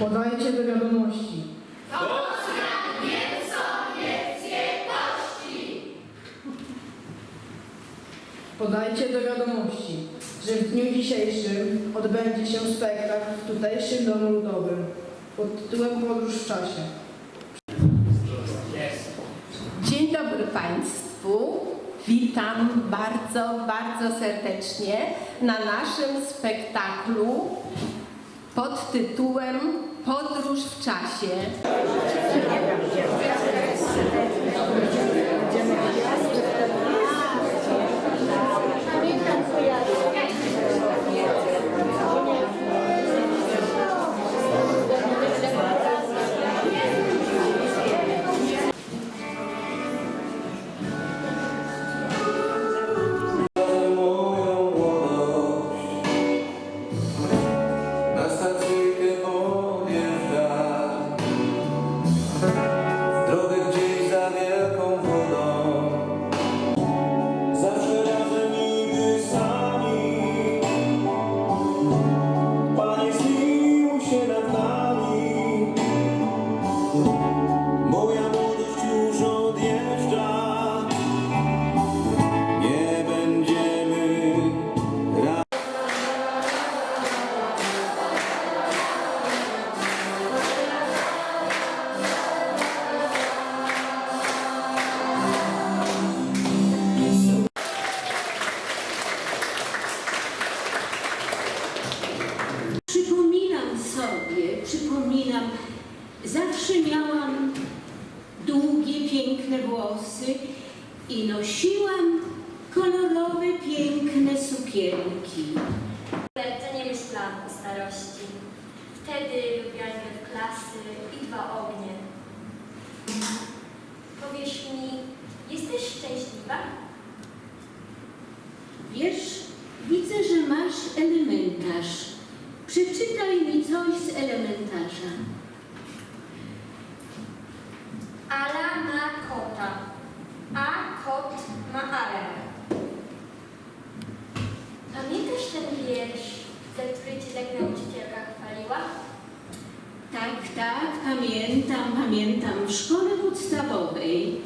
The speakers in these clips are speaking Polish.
Podajcie do wiadomości. Podajcie do wiadomości, że w dniu dzisiejszym odbędzie się spektakl w tutejszym Domu Ludowym pod tytułem Podróż w czasie. Dzień dobry Państwu. Witam bardzo, bardzo serdecznie na naszym spektaklu pod tytułem Podróż w czasie. Moja młodość już odjeżdża nie będziemy. Przypominam sobie, przypominam, zawsze miałam długie, piękne włosy i nosiłam kolorowe, piękne sukienki. To nie myślałam o starości. Wtedy lubiłam w klasy i dwa ognie. Powiesz mi, jesteś szczęśliwa? Wiesz, widzę, że masz elementarz. Przeczytaj mi coś który cię tak nauczycielka chwaliła? Tak, tak, pamiętam, pamiętam. W szkole podstawowej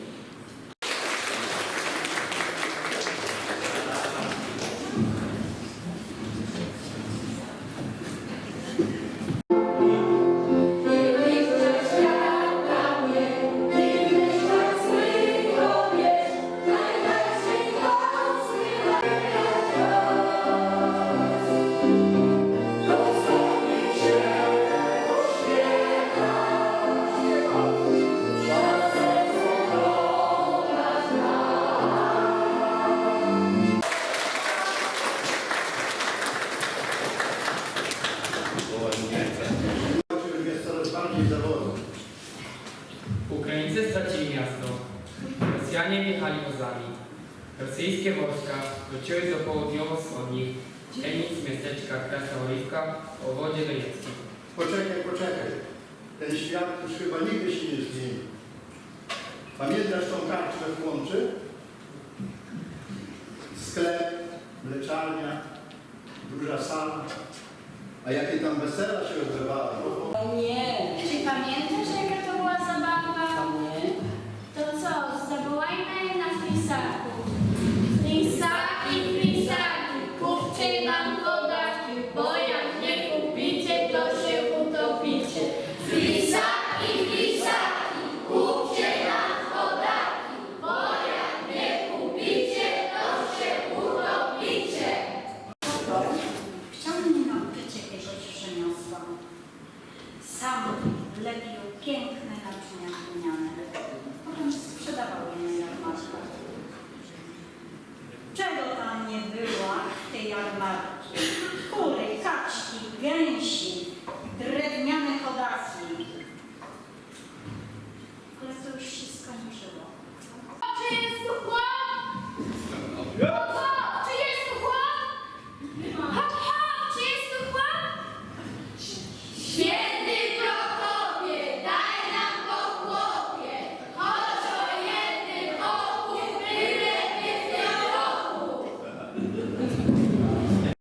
stracili miasto. Rosjanie wjechali wozami. Rosyjskie wojska wróciły do południowo-wschodnich dzielnic miasteczka Krasna Oliwka o wodzie Donieckiej. Poczekaj, poczekaj. Ten świat już chyba nigdy się nie zmieni. Pamiętasz tą karczmę w Łączy? Sklep, mleczarnia, duża sala. A jakie tam wesela się odbywały? Czy pamiętasz,